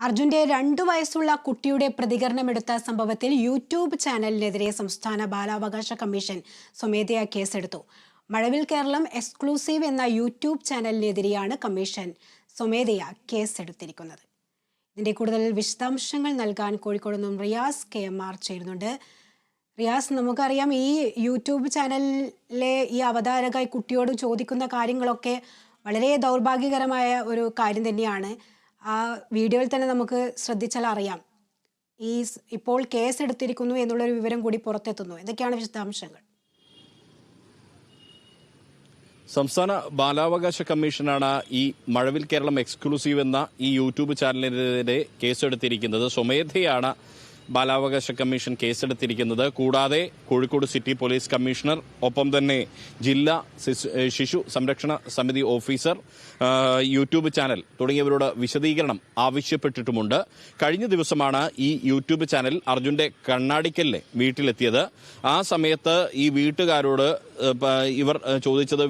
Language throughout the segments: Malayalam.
അർജുന്റെ രണ്ടു വയസ്സുള്ള കുട്ടിയുടെ പ്രതികരണമെടുത്ത സംഭവത്തിൽ യൂട്യൂബ് ചാനലിനെതിരെ സംസ്ഥാന ബാലാവകാശ കമ്മീഷൻ സ്വമേധയാ കേസെടുത്തു. മഴവിൽ കേരളം എക്സ്ക്ലൂസീവ് എന്ന യൂട്യൂബ് ചാനലിനെതിരെയാണ് കമ്മീഷൻ സ്വമേധയാ കേസെടുത്തിരിക്കുന്നത്. ഇതിന്റെ കൂടുതൽ വിശദാംശങ്ങൾ നൽകാൻ കോഴിക്കോട് നിന്നും റിയാസ് കെ എം ആർ ചേരുന്നുണ്ട്. റിയാസ് നമുക്കറിയാം ഈ യൂട്യൂബ് ചാനലിലെ ഈ അവതാരക കുട്ടിയോട് ചോദിക്കുന്ന കാര്യങ്ങളൊക്കെ വളരെ ദൗർഭാഗ്യകരമായ ഒരു കാര്യം തന്നെയാണ്. ആ വീഡിയോയിൽ തന്നെ നമുക്ക് ശ്രദ്ധിച്ചാൽ അറിയാം. ഈ ഇപ്പോൾ കേസ് എടുത്തിരിക്കുന്നു എന്നുള്ളൊരു വിവരം കൂടി പുറത്തെത്തുന്നു. എന്തൊക്കെയാണ് വിശദാംശങ്ങൾ. സംസ്ഥാന ബാലാവകാശ കമ്മീഷനാണ് ഈ മഴവിൽ കേരളം എക്സ്ക്ലൂസീവ് എന്ന ഈ യൂട്യൂബ് ചാനലിനെതിരെ കേസെടുത്തിരിക്കുന്നത്. സ്വമേധയാണ് ബാലാവകാശ കമ്മീഷൻ കേസെടുത്തിരിക്കുന്നത്. കൂടാതെ കോഴിക്കോട് സിറ്റി പോലീസ് കമ്മീഷണർ ഒപ്പം തന്നെ ജില്ലാ ശിശു- സംരക്ഷണ സമിതി ഓഫീസർ യൂട്യൂബ് ചാനൽ തുടങ്ങിയവരോട് വിശദീകരണം ആവശ്യപ്പെട്ടിട്ടുമുണ്ട്. കഴിഞ്ഞ ദിവസമാണ് ഈ യൂട്യൂബ് ചാനൽ അർജുന്റെ കണ്ണാടിക്കലിലെ വീട്ടിലെത്തിയത്. ആ സമയത്ത് ഈ വീട്ടുകാരോട് ഇവർ ചോദിച്ചത്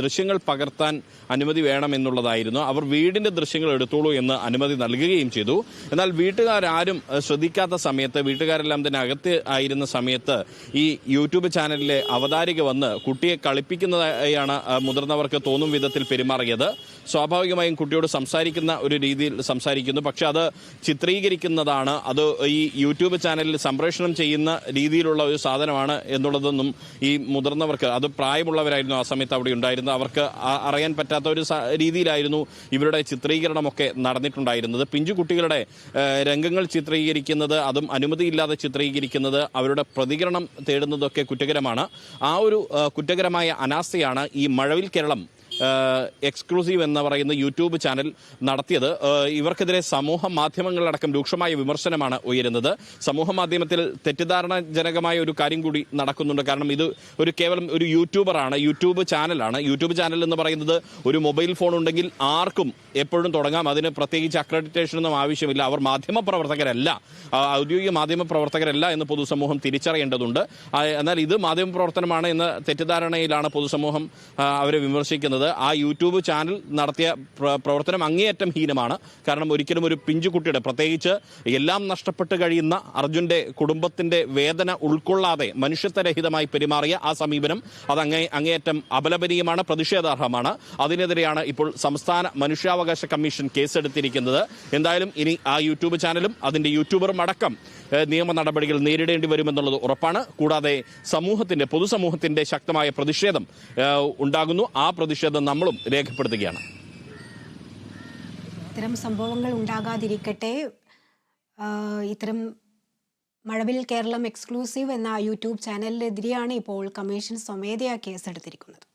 ദൃശ്യങ്ങൾ പകർത്താൻ അനുമതി വേണമെന്നുള്ളതായിരുന്നു. അവർ വീടിന്റെ ദൃശ്യങ്ങൾ എടുത്തോളൂ എന്ന് അനുമതി നൽകുകയും ചെയ്തു. എന്നാൽ വീട്ടുകാരും ശ്രദ്ധിക്കാത്ത സമയത്ത് വീട്ടുകാരെല്ലാം തന്നെ അകത്ത് ആയിരുന്ന സമയത്ത് ഈ യൂട്യൂബ് ചാനലിലെ അവതാരിക വന്ന് കുട്ടിയെ കളിപ്പിക്കുന്നതായാണ് മുതിർന്നവർക്ക് തോന്നും വിധത്തിൽ പെരുമാറിയത്. സ്വാഭാവികമായും കുട്ടിയോട് സംസാരിക്കുന്ന ഒരു രീതിയിൽ സംസാരിക്കുന്നു. പക്ഷെ അത് ചിത്രീകരിക്കുന്നതാണ്. അത് ഈ യൂട്യൂബ് ചാനലിൽ സംപ്രേഷണം ചെയ്യുന്ന രീതിയിലുള്ള ഒരു സാധനമാണ് എന്നുള്ളതൊന്നും ഈ മുതിർന്നവർക്ക് അത് പ്രായമുള്ളവരായിരുന്നു ആ സമയത്ത് അവിടെ ഉണ്ടായിരുന്നത്. അവർക്ക് അറിയാൻ പറ്റാത്ത ഒരു രീതിയിലായിരുന്നു ഇവരുടെ ചിത്രീകരണമൊക്കെ നടന്നിട്ടുണ്ടായിരുന്നത്. പിഞ്ചു കുട്ടികളുടെ രംഗങ്ങൾ ചിത്രീകരിക്കുന്നത് അതും അനുമതിയില്ലാതെ ചിത്രീകരിക്കുന്നത് അവരുടെ പ്രതികരണം തേടുന്നതൊക്കെ കുറ്റകരമാണ്. ആ ഒരു കുറ്റകരമായ അനാസ്ഥയാണ് ഈ മഴവിൽ കേരളം എക്സ്ക്ലൂസീവ് എന്ന് പറയുന്ന യൂട്യൂബ് ചാനൽ നടത്തിയത്. ഇവർക്കെതിരെ സമൂഹ മാധ്യമങ്ങളിലടക്കം രൂക്ഷമായ വിമർശനമാണ് ഉയരുന്നത്. സമൂഹ മാധ്യമത്തിൽ തെറ്റിദ്ധാരണജനകമായ ഒരു കാര്യം കൂടി നടക്കുന്നുണ്ട്. കാരണം ഇത് ഒരു കേവലം ഒരു യൂട്യൂബറാണ് യൂട്യൂബ് ചാനലാണ്. യൂട്യൂബ് ചാനൽ എന്ന് പറയുന്നത് ഒരു മൊബൈൽ ഫോൺ ഉണ്ടെങ്കിൽ ആർക്കും എപ്പോഴും തുടങ്ങാം. അതിന് പ്രത്യേകിച്ച് അക്രഡിറ്റേഷൻ ഒന്നും ആവശ്യമില്ല. അവർ മാധ്യമ പ്രവർത്തകരല്ല ഔദ്യോഗിക മാധ്യമ പ്രവർത്തകരല്ല എന്ന് പൊതുസമൂഹം തിരിച്ചറിയേണ്ടതുണ്ട്. എന്നാൽ ഇത് മാധ്യമ പ്രവർത്തനമാണ് എന്ന തെറ്റിദ്ധാരണയിലാണ് പൊതുസമൂഹം അവരെ വിമർശിക്കുന്നത്. ആ യൂട്യൂബ് ചാനൽ നടത്തിയ പ്രവർത്തനം അങ്ങേയറ്റം ഹീനമാണ്. കാരണം ഒരിക്കലും ഒരു പിഞ്ചുകുട്ടിയുടെ പ്രത്യേകിച്ച് എല്ലാം നഷ്ടപ്പെട്ട് കഴിയുന്ന അർജുന്റെ കുടുംബത്തിന്റെ വേദന ഉൾക്കൊള്ളാതെ മനുഷ്യത്വരഹിതമായി പെരുമാറിയ ആ സമീപനം അത് അങ്ങേ അങ്ങേയറ്റം അപലപനീയമാണ് പ്രതിഷേധാർഹമാണ്. അതിനെതിരെയാണ് ഇപ്പോൾ സംസ്ഥാന മനുഷ്യാവകാശ കമ്മീഷൻ കേസെടുത്തിരിക്കുന്നത്. എന്തായാലും ഇനി ആ യൂട്യൂബ് ചാനലും അതിന്റെ യൂട്യൂബറും അടക്കം നിയമ നടപടികൾ നേരിടേണ്ടി വരുമെന്നുള്ളത് ഉറപ്പാണ്. കൂടാതെ സമൂഹത്തിന്റെ പൊതുസമൂഹത്തിന്റെ ശക്തമായ പ്രതിഷേധം ഉണ്ടാകുന്നു. ആ പ്രതിഷേധം നമ്മളും രേഖപ്പെടുത്തുകയാണ്. ഇത്തരം സംഭവങ്ങൾ ഉണ്ടാകാതിരിക്കട്ടെ. ഇത്തരം മഴവിൽ കേരളം എക്സ്ക്ലൂസീവ് എന്ന യൂട്യൂബ് ചാനലിനെതിരെയാണ് ഇപ്പോൾ കമ്മീഷൻ സ്വമേധയാ കേസെടുത്തിരിക്കുന്നത്.